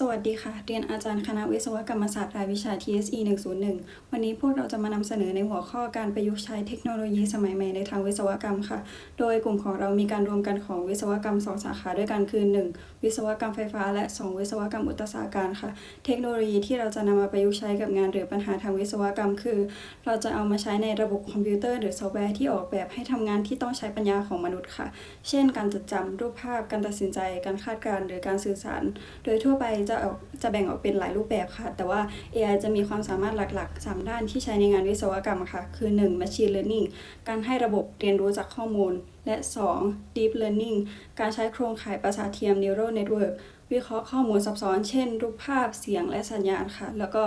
สวัสดีค่ะ เรียนอาจารย์คณะวิศวกรรมศาสตร์รายวิชา TSE 101 วันนี้พวกเราจะมานำเสนอในหัวข้อการประยุกต์ใช้เทคโนโลยีสมัยใหม่ในทางวิศวกรรมค่ะ โดยกลุ่มของเรามีการรวมกันของวิศวกรรม 2 สาขาด้วยกันคือ 1. วิศวกรรมไฟฟ้า และ 2 วิศวกรรมอุตสาหการค่ะ เทคโนโลยีที่เราจะนำมาประยุกต์ใช้กับงานหรือปัญหาทางวิศวกรรม คือ เราจะเอามาใช้ในระบบคอมพิวเตอร์หรือซอฟต์แวร์ที่ออกแบบให้ทำงานที่ต้องใช้ปัญญาของมนุษย์ค่ะ เช่น การจดจำรูปภาพ การตัดสินใจ การคาดการณ์หรือการสื่อสาร โดยทั่วไปจะจะแบ่งออกเป็นหลายรูปแบบค่ะ แต่ว่า AI จะมีความสามารถหลักๆ 3 ด้านที่ใช้ในงานวิศวกรรมค่ะ คือ 1. Machine Learning การให้ระบบเรียนรู้จากข้อมูล และ 2. Deep Learning การใช้โครงข่ายประสาทเทียม Neural Network วิเคราะห์ข้อมูลซับซ้อน เช่น รูปภาพ เสียง และสัญญาณค่ะ แล้วก็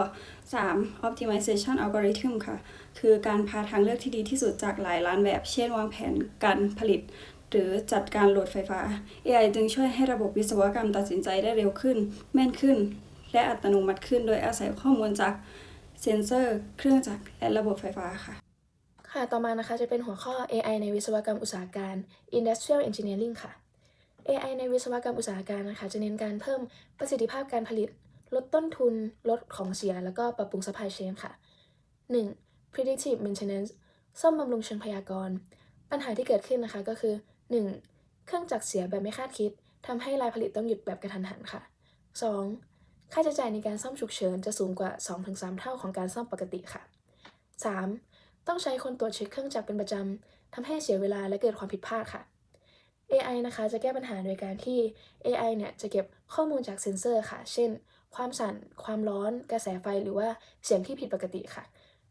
3. Optimization Algorithm ค่ะ คือการพาทางเลือกที่ดีที่สุดจากหลายล้านแบบ เช่น วางแผนการผลิต หรือจัดการโหลดไฟฟ้า AI จึงช่วยให้ระบบวิศวกรรมตัดสินใจได้เร็วขึ้น แม่นขึ้น และอัตโนมัติขึ้น โดยอาศัยข้อมูลจากเซ็นเซอร์ เครื่องจักรและระบบไฟฟ้าค่ะ ค่ะต่อมานะคะจะเป็นหัวข้อ AI ในวิศวกรรมอุตสาหการ Industrial Engineering ค่ะ AI ในวิศวกรรมอุตสาหการนะคะ จะเน้นการเพิ่มประสิทธิภาพการผลิต ลดต้นทุน ลดของเสีย แล้วก็ปรับปรุง supply chain ค่ะ 1. predictive maintenance ซ่อมบำรุงเชิงพยากรณ์ ปัญหาที่เกิดขึ้นนะคะก็คือ 1. เครื่องจักรเสียแบบไม่คาดคิดทำให้ลายผลิตต้องหยุดแบบกระทันหันค่ะ 2. ค่าใช้จ่ายในการซ่อมฉุกเฉินจะสูงกว่า 2-3 เท่าของการซ่อมปกติค่ะ 3. ต้องใช้คนตรวจเช็คเครื่องจักรเป็นประจำทำให้เสียเวลาและเกิดความผิดพลาดค่ะ AI นะคะจะแก้ปัญหาโดยการที่ AI เนี่ยจะเก็บข้อมูลจากเซ็นเซอร์ค่ะ เช่น ความสั่น ความร้อน กระแสไฟ หรือว่าเสียงที่ผิดปกติค่ะ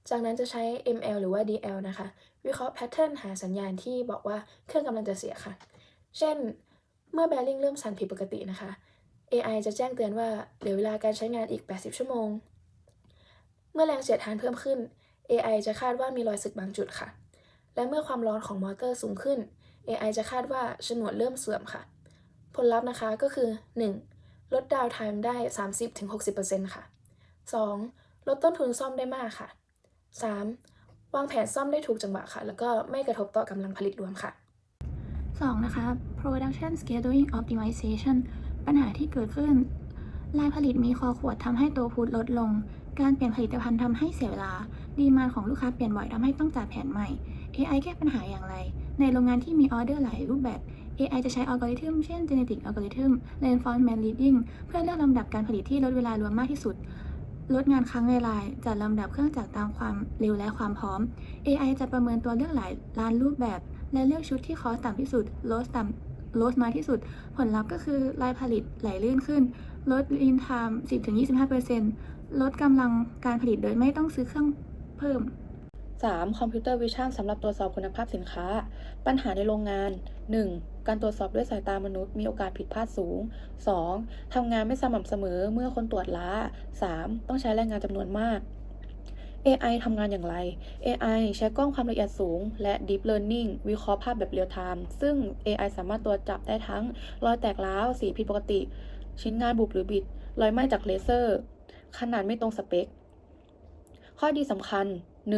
จากนั้นจะใช้ ML หรือว่า DL นะคะ วิเคราะห์แพทเทิร์นหาสัญญาณที่บอกว่าเครื่องกำลังจะเสียค่ะ เช่น เมื่อแบริ่งเริ่มสั่นผิดปกตินะคะ AI จะแจ้งเตือนว่าเหลือเวลาการใช้งานอีก 80 ชั่วโมง เมื่อแรงเสียดทานเพิ่มขึ้น AI จะคาดว่ามีรอยสึกบางจุดค่ะ และเมื่อความร้อนของมอเตอร์สูงขึ้น AI จะคาดว่าฉนวนเริ่มเสื่อมค่ะ ผลลัพธ์นะคะก็คือ 1. ลดดาวน์ไทม์ได้ 30-60%ค่ะ 2. ลดต้นทุนซ่อมได้มากค่ะ 3. วางแผนซ่อมได้ถูกจังหวะค่ะ แล้วก็ไม่กระทบต่อกำลังผลิตรวมค่ะ 2. นะคะ production scheduling optimization ปัญหาที่เกิดขึ้น ลายผลิตมีคอขวดทำให้ตัวพุทลดลง การเปลี่ยนผลิตภัณฑ์ทำให้เสียเวลา ดีมานของลูกค้าเปลี่ยนบ่อยทำให้ต้องจัดแผนใหม่ AI แก้ปัญหาอย่างไร ในโรงงานที่มีออเดอร์หลายรูปแบบ AI จะใช้อัลกอริทึมเช่น genetic algorithm reinforcement learning เพื่อเลือกลำดับการผลิตที่ลดเวลารวมมากที่สุด ลดงานค้างในราจัดลำดับเครื่องจักรตามความเร็วและความพร้อม AI จะประเมินตัวเลือกหลายล้านรูปแบบ และเลือกชุดที่คอสต่ำที่สุดลดต่ำลดน้อยที่สุด ผลลัพธ์ก็คือลายผลิตไหลลื่นขึ้น ลด lead time 10-25%ลดกำลังการผลิตโดยไม่ต้องซื้อเครื่องเพิ่ม 3. คอมพิวเตอร์วิชั่นสำหรับตรวจสอบคุณภาพสินค้า ปัญหาในโรงงาน 1. การตรวจสอบด้วยสายตามนุษย์มีโอกาสผิดพลาดสูง 2. ทำงานไม่สม่ำเสมอเมื่อคนตรวจล้า 3. ต้องใช้แรงงานจำนวนมาก AI ทำงานอย่างไร AI ใช้กล้องความละเอียดสูง และ Deep Learning วิเคราะห์ภาพแบบเรียลไทม์ซึ่ง AI สามารถตรวจจับได้ทั้ง รอยแตกร้าว สีผิดปกติ ชิ้นงานบุบหรือบิด รอยไหม้จากเลเซอร์ ขนาดไม่ตรงสเปค ข้อดีสำคัญ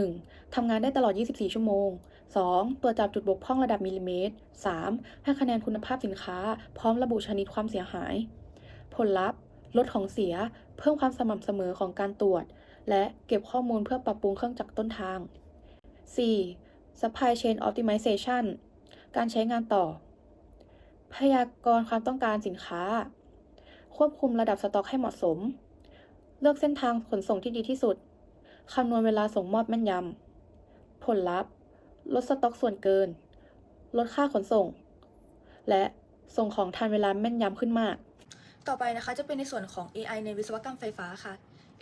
1. ทำงานได้ตลอด 24 ชั่วโมง 2. ตรวจจับจุดบกพร่องระดับมิลลิเมตร 3. ให้คะแนนคุณภาพสินค้า พร้อมระบุชนิดความเสียหาย ผลลัพธ์ ลดของเสีย เพิ่มความสม่ำเสมอของการตรวจ และเก็บข้อมูลเพื่อปรับปรุงเครื่องจักรต้นทาง 4. supply chain optimization การใช้งานต่อ พยากรณ์ความต้องการสินค้า ควบคุมระดับสต็อกให้เหมาะสม เลือกเส้นทางขนส่งที่ดีที่สุด คำนวณเวลาส่งมอบแม่นยำ ผลลัพธ์ ลดสต็อกส่วนเกิน ลดค่าขนส่ง และส่งของทันเวลาแม่นยำขึ้นมาก ต่อไปนะคะจะเป็นในส่วนของ AI ในวิศวกรรมไฟฟ้าค่ะ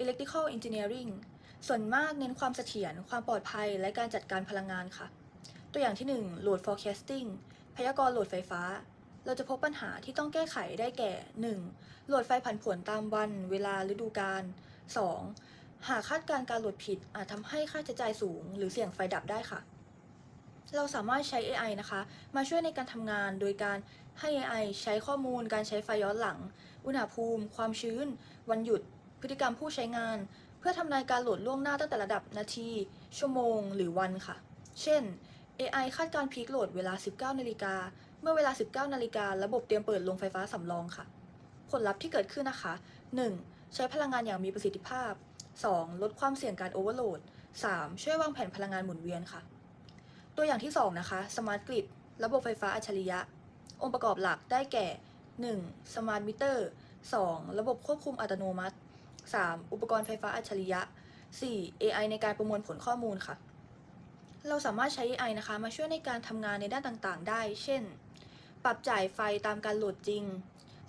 Electrical Engineering ส่วนมากเน้นความเสถียร ความปลอดภัย และการจัดการพลังงานค่ะ ตัวอย่างที่ 1 Load Forecasting พยากรณ์โหลดไฟฟ้า เราจะพบปัญหาที่ต้องแก้ไขได้แก่ 1. โหลดไฟผันผวนตามวัน เวลาฤดูกาล 2. หากคาดการณ์การโหลดผิดอาจทำให้ค่าใช้จ่ายสูง หรือเสี่ยงไฟดับได้ค่ะ เราสามารถใช้ AI นะคะ มาช่วยในการทำงานโดยการให้ AI ใช้ข้อมูล การใช้ไฟย้อนหลัง อุณหภูมิ ความชื้น วันหยุด พฤติกรรมผู้ใช้งาน เพื่อทำนายการโหลดล่วงหน้าตั้งแต่ระดับนาที ชั่วโมง หรือวันค่ะ เช่น AI คาดการพีคโหลดเวลา 19นาฬิกาเมื่อเวลา 19นาฬิการะบบเตรียมเปิดโรงไฟฟ้าสำรองค่ะ ผลลัพธ์ที่เกิดขึ้นนะคะ 1. ใช้พลังงานอย่างมีประสิทธิภาพ 2. ลดความเสี่ยงการโอเวอร์โหลด 3. ช่วยวางแผนพลังงานหมุนเวียนค่ะ ตัวอย่างที่ 2 นะคะ Smart Grid ระบบไฟฟ้าอัจฉริยะ องค์ประกอบหลักได้แก่ 1. Smart Meter 2. ระบบควบคุมอัตโนมัติ 3. อุปกรณ์ไฟฟ้าอัจฉริยะ 4. AI ในการประมวลผลข้อมูลค่ะ เราสามารถใช้ AI นะคะ มาช่วยในการทำงานในด้านต่างๆ ได้ เช่น ปรับจ่ายไฟตามการโหลดจริง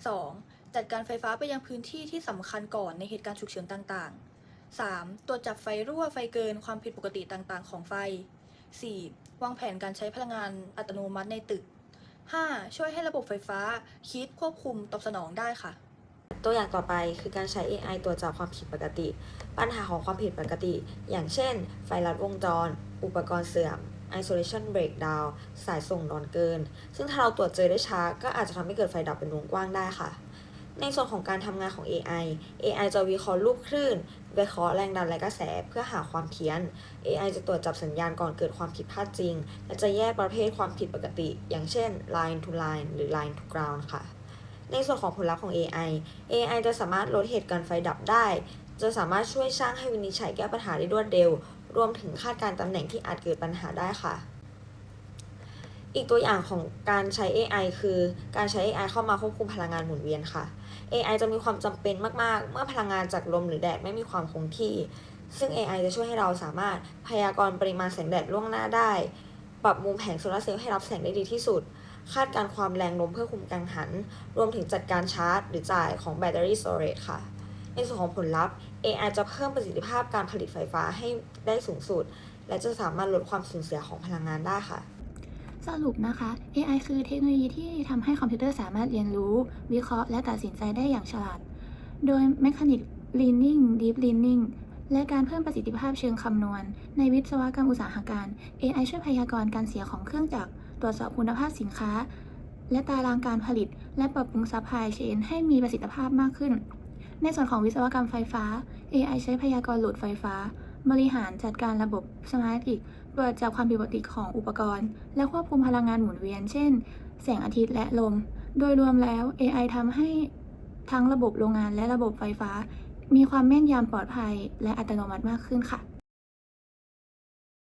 2. จัดการไฟฟ้าไปยังพื้นที่ที่สำคัญก่อนในเหตุการณ์ฉุกเฉินต่างๆ 3. ตรวจจับไฟรั่วไฟเกินความผิดปกติต่างๆ ของไฟ 4. วางแผนการใช้พลังงานอัตโนมัติในตึก 5. ช่วยให้ระบบไฟฟ้าคิดควบคุมตอบสนองได้ค่ะ ตัวอย่างต่อไปคือการใช้ AI ตรวจจับความผิดปกติ ปัญหาของความผิดปกติ อย่างเช่น ไฟลัดวงจร อุปกรณ์เสื่อม isolation breakdown สายส่งนอนเกิน ซึ่งถ้าเราตรวจเจอได้ช้า ก็อาจจะทำให้เกิดไฟดับเป็นวงกว้างได้ค่ะ ในส่วนของการทำงานของ AI AI จะวิเคราะห์รูปคลื่นวิเคราะห์แรงดันและกระแสเพื่อหาความเพี้ยน AI จะตรวจจับสัญญาณก่อนเกิดความผิดพลาดจริง และจะแยกประเภทความผิดปกติ อย่างเช่น line to line หรือ line to ground ค่ะ ในส่วนของผลลัพธ์ของ AI AI จะสามารถลดเหตุการณ์ไฟดับได้ จะสามารถช่วยช่างให้วินิจฉัยแก้ปัญหาได้รวดเร็ว รวมถึงคาดการตำแหน่งที่อาจเกิดปัญหาได้ค่ะ อีกตัวอย่างของการใช้ AI คือการใช้ AI เข้ามาควบคุมพลังงานหมุนเวียนค่ะ AI จะมีความจำเป็นมาก ๆ เมื่อพลังงานจากลมหรือแดดไม่มีความคงที่ ซึ่ง AI จะช่วยให้เราสามารถพยากรณ์ปริมาณแสงแดดล่วงหน้าได้ ปรับมุมแผงโซลาร์เซลล์ให้รับแสงได้ดีที่สุด คาดการณ์ความแรงลมเพื่อคุมกังหัน รวมถึงจัดการชาร์จ หรือจ่ายของแบตเตอรี่สโตรจค่ะ ในส่วนของผลลัพธ์ AI จะเพิ่มประสิทธิภาพการผลิตไฟฟ้าให้ได้สูงสุด และจะสามารถลดความสูญเสียของพลังงานได้ค่ะ สรุปนะคะ AI คือเทคโนโลยีที่ทำให้คอมพิวเตอร์สามารถเรียนรู้ วิเคราะห์และตัดสินใจได้อย่างฉลาด โดย Mechanic Learning Deep Learning และการเพิ่มประสิทธิภาพเชิงคำนวณ ในวิศวกรรมอุตสาหการ AI ช่วยพยากรณ์การเสียของเครื่องจักร ตรวจสอบคุณภาพสินค้า และตารางการผลิต และปรับปรุงซัพพลายเชนให้มีประสิทธิภาพมากขึ้น ในส่วนของวิศวกรรมไฟฟ้า AI ใช้พยากรณ์โหลดไฟฟ้า บริหารจัดการระบบสมาร์ทกริด ตรวจจับความผิดปกติของอุปกรณ์ และควบคุมพลังงานหมุนเวียน เช่น แสงอาทิตย์และลม โดยรวมแล้ว AI ทำให้ทั้งระบบโรงงานและระบบไฟฟ้า มีความแม่นยำปลอดภัย และอัตโนมัติมากขึ้นค่ะ